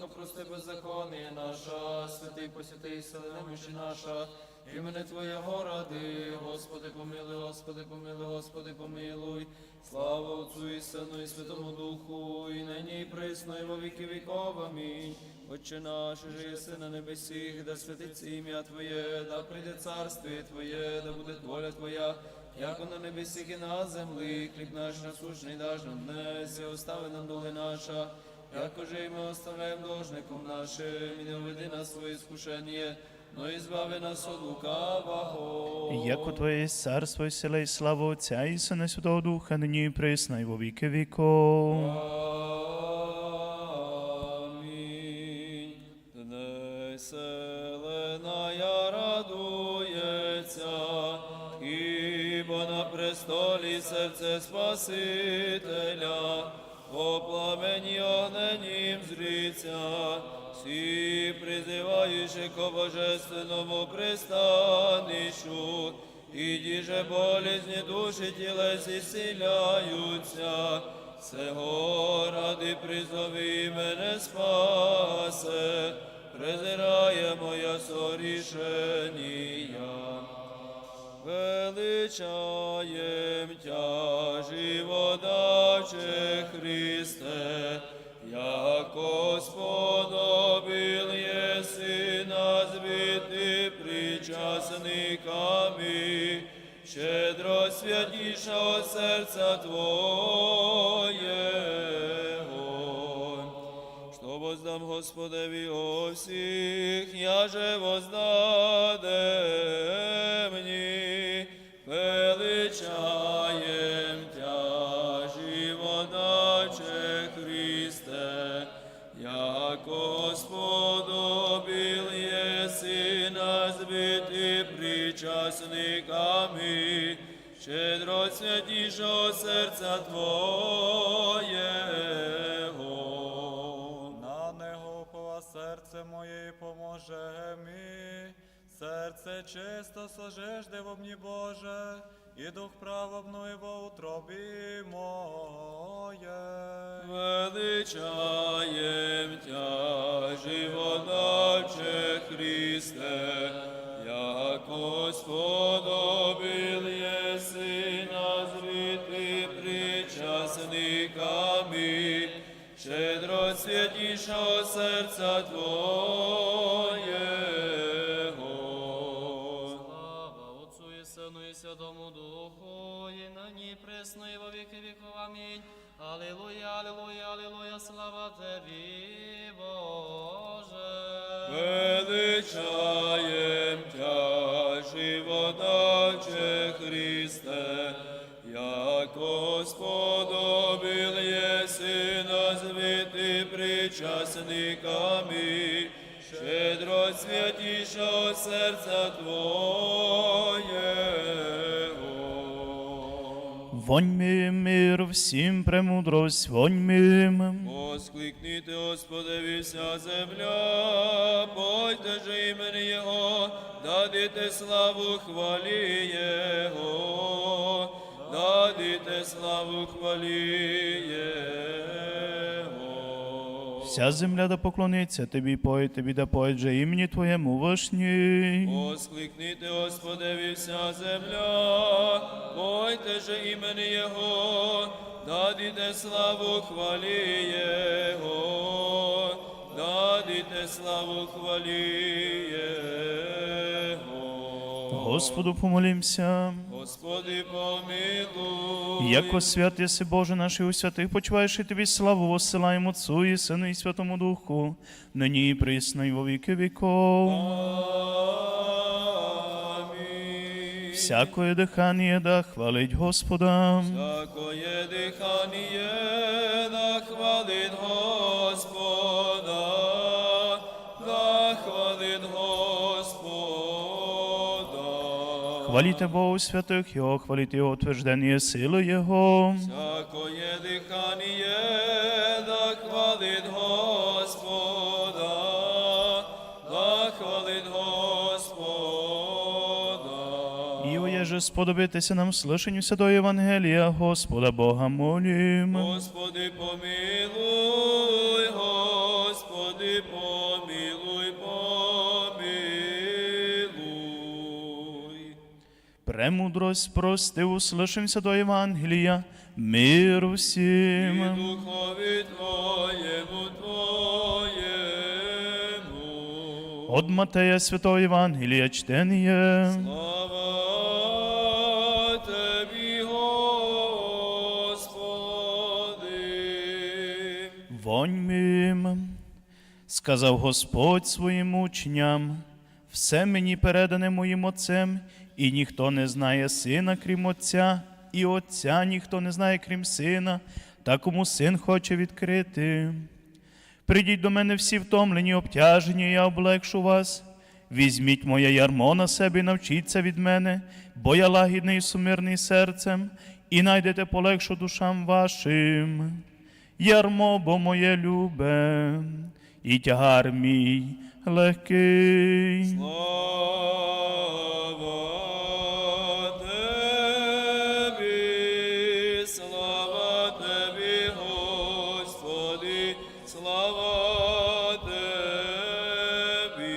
владико, прости беззаконие наша, святий посвятий сили немощі наша, імени Твоєго ради, Господи помилуй, Господи помилуй, Господи помилуй, слава Отцу і Сину і Святому Духу, і нині і присно, і во віки віков. Амінь. Отче наш, же єси на небесіх, да святиться ім'я Твоє, да прийде царствіє Твоє, да буде воля Твоя, як на небесіх і на землі, хліб наш насущний даж нам днес, і остави нам доли наша, як уже і ми оставляємо должником нашим, і не введи нас в своє скушення, но і збави нас от лукавого. Яко Твоє є царство і сила і слава Отця і Сина Святого Духа, нині і присно, і во віки віков. Амінь. Днес селена радується, ібо на престолі серце Спасителя, по пламені огненім зріться, всі призиваючи ко божественному пристанищу, і діже болезні душі тілесі зціляються, Сего ради призови мене спасе, презирає моя сорішенія. Величаєм тя живодаче Христе, яко сподобил єси нас бити причасниками, щедро святішого серця Твоєго. Що воздам Господеві о всіх, я же воздаде мені, величаєм тя живодаче Христе, яко сподобил єси нас бити причасниками, щедро святішого серця Твоєго. На него упова серце моє поможе мі. Серце чисто сожежде во мені Боже, і дух правобної во утробі моє. Величаєм тя живодаче Христе, яко сподобил єси назвити причасниками, щедро святішого серця Твоєго. Алілуя, алілуя, алілуя, слава Тебе, Боже. Величаєм тя живодаче Христе, яко сподобил єси назвити причасниками, щедро святішого серця Твоєго. Вонь мим, мир, всім премудрость, вонь мим. Воскликните, Господи, вся земля, пойте же імені Його, дадите славу хвалі Його, дадите славу хвалі Його. Вся земля да поклониться тобі, поє тобі, да поє же імені Твоєму вишні. Воскликніте, Господеві вся земля, пойте же імені Його, дадите славу хвалі Його, дадите славу хвалі Його. Господу помолімся. Господи, помилуй. Яко свят єси Боже наш і у святих почуваєш і тобі славу воссилаємо Отцу і Сину і Святому Духу, нині і присно і во віки віков. Амінь. Всякое дихання да хвалить Господа. Всякое дихання да хвалить Господа, Господа. Хваліте Богу святих Його, хваліте Його утверждення сили Його. Всякое дихання да хвалить Господа, да хвалить Господа. І оєже сподобитися нам слышанню Святого Євангелія, Господа Бога молім. Господи Премудрость прости, услышимся до Євангелія, мир І всім. духові Твоєму, Твоєму. От Матея Святого Євангелія чтеніє. Слава Тобі, Господи. Вонь мим, сказав Господь своїм учням, все мені передане моїм Отцем, і ніхто не знає сина, крім Отця, і Отця ніхто не знає, крім сина, та кому син хоче відкрити. Придіть до мене всі втомлені, обтяжені, я облегшу вас. Візьміть моє ярмо на себе і навчіться від мене, бо я лагідний і сумирний серцем, і найдете полегшу душам вашим. Ярмо, бо моє любе, і тягар мій легкий. Слава Тебі, слава Тебі, Господи, слава Тебі.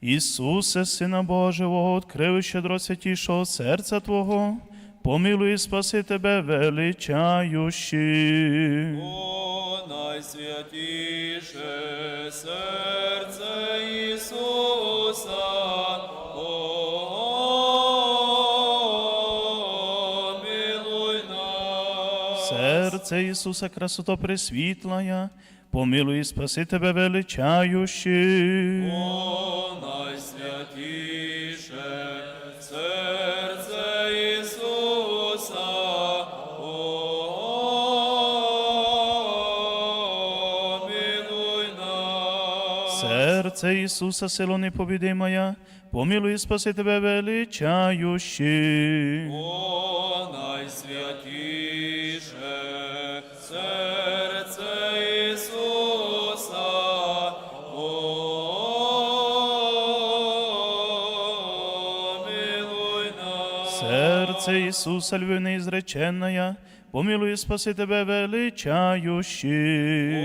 Ісусе, Сина Божого, открив щедро святішого серця Твого, помилуй і спаси тебе, величаючи. Найсвятіше серце Ісуса. Серце Ісуса, красото пресвітлая, помилуй і спаси тебе, величаючи. Серце Ісуса, сило непобідимая, помилуй і спаси тебе, величаючи. О, найсвятіше серце Ісуса, помилуй нас. Серце Ісуса, львине зреченная, помилуй і спаси тебе, величаючи.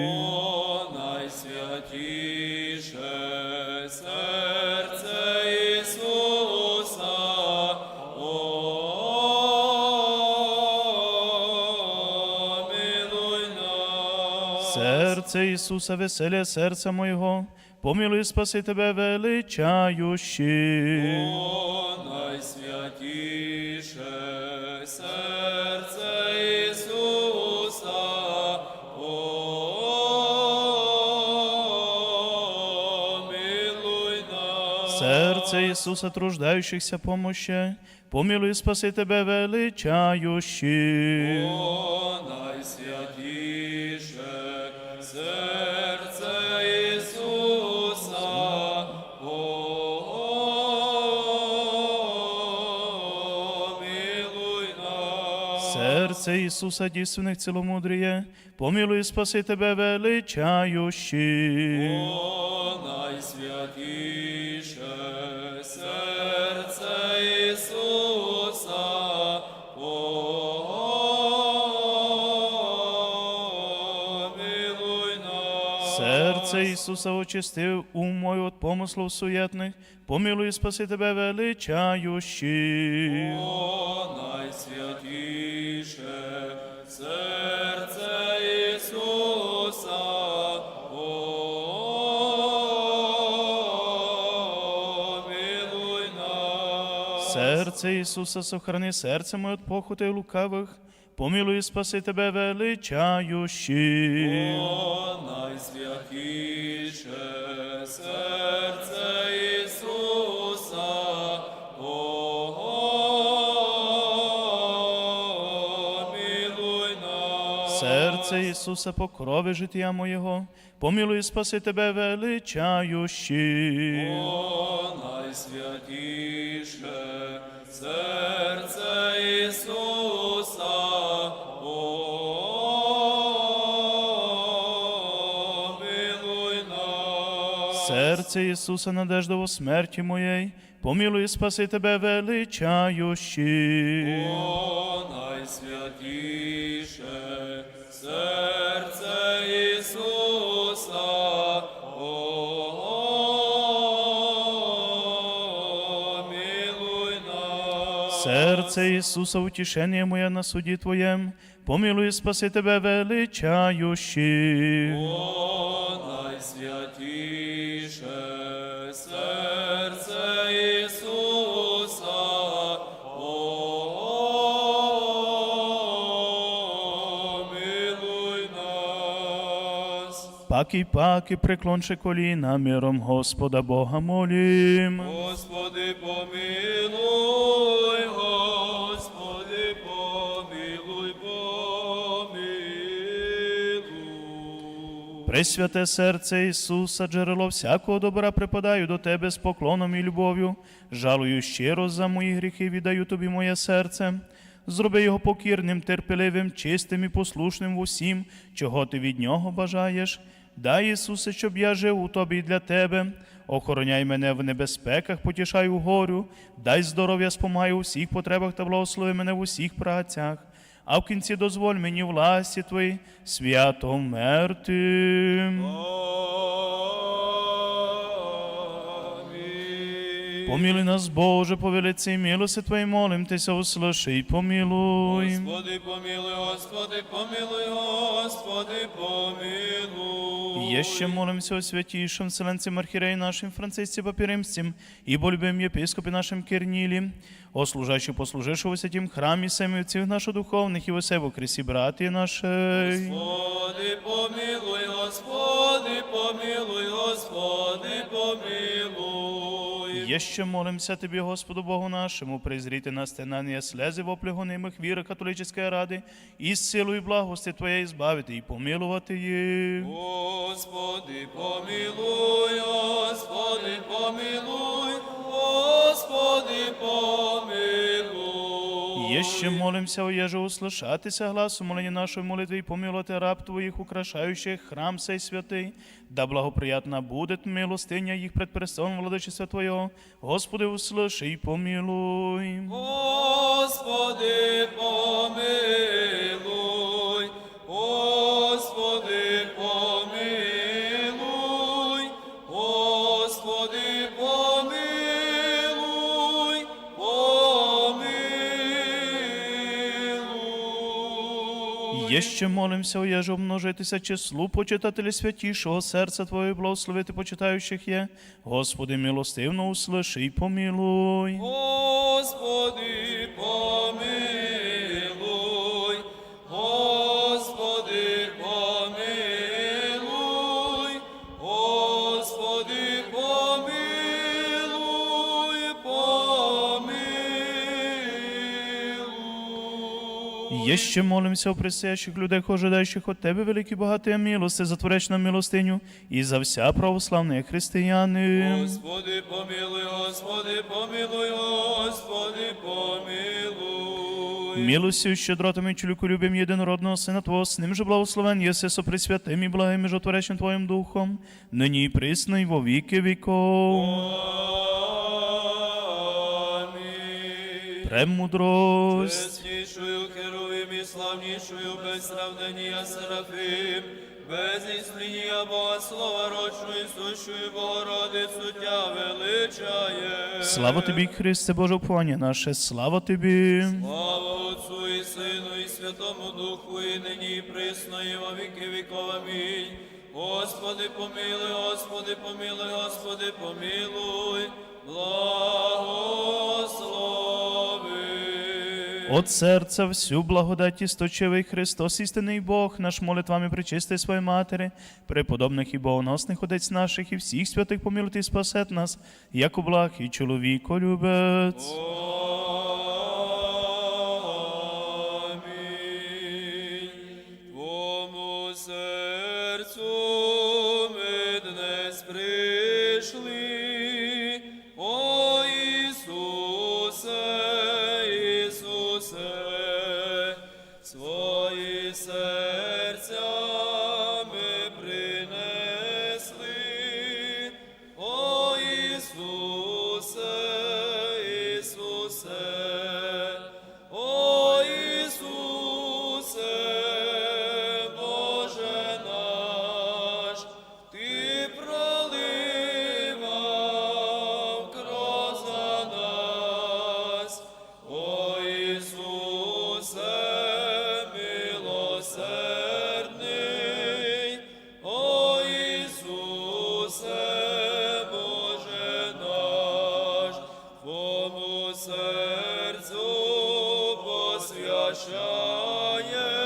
О, найсвятіше серце Ісуса, помилуй нас. Серце Ісуса, веселя серця моєго, помилуй спаси тебе, величаючи. О, найсвятіше серце нас. Серце Ісуса, труждаючихся помощи, помилуй спаси тебе, величаючи. О, найсвятіше серце Ісуса, помилуй нас. Серце Ісуса, дійсних ціломудріє, помилуй спаси тебе, величаючи. О, найсвятіше Ісуса очистив ум мой от помислов суєтних, помилуй спаси тебе, величаючи. О, найсвятіше серце Ісуса, помилуй нас. Серце Ісуса, сохрани серце моє от похоти лукавих, помилуй спаси тебе, величаючи. О, найсвятіше Серце Ісуса, покрови життя моєго, помилуй спаси тебе, величаючи. О, найсвятіше серце Ісуса, серце Ісуса, надеждово смерті моєї, помилуй, спаси тебе, величаючи. О, найсвятіше серце Ісуса. Серце Ісуса, утішення моє на суді Твоєм, помилуй, спаси тебе величаючи. О, найсвятіше серце Ісуса, помилуй нас. Паки, паки, преклонче коліна, миром Господа Бога молім. Господи, помилуй, Пресвяте серце Ісуса, джерело всякого добра припадаю до Тебе з поклоном і любов'ю. Жалую щиро за мої гріхи, віддаю Тобі моє серце. Зроби його покірним, терпеливим, чистим і послушним в усім, чого ти від нього бажаєш. Дай, Ісусе, щоб я жив у Тобі для Тебе. Охороняй мене в небезпеках, потішай у горю, дай здоров'я, спомагай у всіх потребах та благослови мене в усіх працях. А в кінці дозволь мені власті Твої свято вмерти. Помилуй нас, Боже, по велиці милости Твоей, молим Тися, услыши і помилуй. Господи, помилуй, Господи, помилуй, Господи, помилуй. Еще молимся о святейшем Вселенцем Архиерее нашим Франциске Папиримстим, ибо любим епископе нашим Керниле, о служащих послужившего в святім храмі семівців наших духовних і восе во кресі браті нашей. Господи, помилуй, Господи, помилуй, Господи, помилуй. Еще молимся Тобі, Господу Богу нашому, призріти на стенання слези воплегонимых віра католическої ради, і з силою благости Твоєї збавити і помилувати їх. Господи, помилуй, Господи, помилуй, Господи, помилуй Еще молимся, о еже услышатися гласу моления нашей молитвы и помилуйте раб Твоих, украшающих храм сей святый, да благоприятна будет милостыня их пред престолом владычества Твоего. Господи, услыши и помилуй. Господи, помилуй, Помилуй. Еще молимся, о множитися числу почитателі святішого серця Твоє благословити почитаючих є. Господи, милостивно услыши й помилуй. Господи, Еще молимся о предстоящих людях, ожидаючих от Тебе великі багаті милости, затвореч нам милостиню і за вся православні християни. Господи, помилуй, Господи, помилуй, Господи, помилуй. Милостью, щедротами, чоловіку любим єдинородного Сина Твого, з ним же благословен єси со пресвятим і благим і Твоїм Духом, нині і присно, і во віки віков. Амінь. Премудрость. Славнішою без сравнення Серафим, без ісління Бога Слова рочною сущою Богородицю Тя величає. Слава Тобі, Христе, Боже уповання наше, слава Тобі. Слава Отцу і Сину, і Святому Духу, і нині, і присно, і во віки віков. Амінь. Господи, помилуй, Господи, помилуй, Господи, помилуй, благослови. От серця всю благодать істочивий Христос, істинний Бог, наш молитвами причисти своєї матері, преподобних і богоносних отець наших і всіх святих помілити спасет нас, як у благ і чоловіко любець. освящає.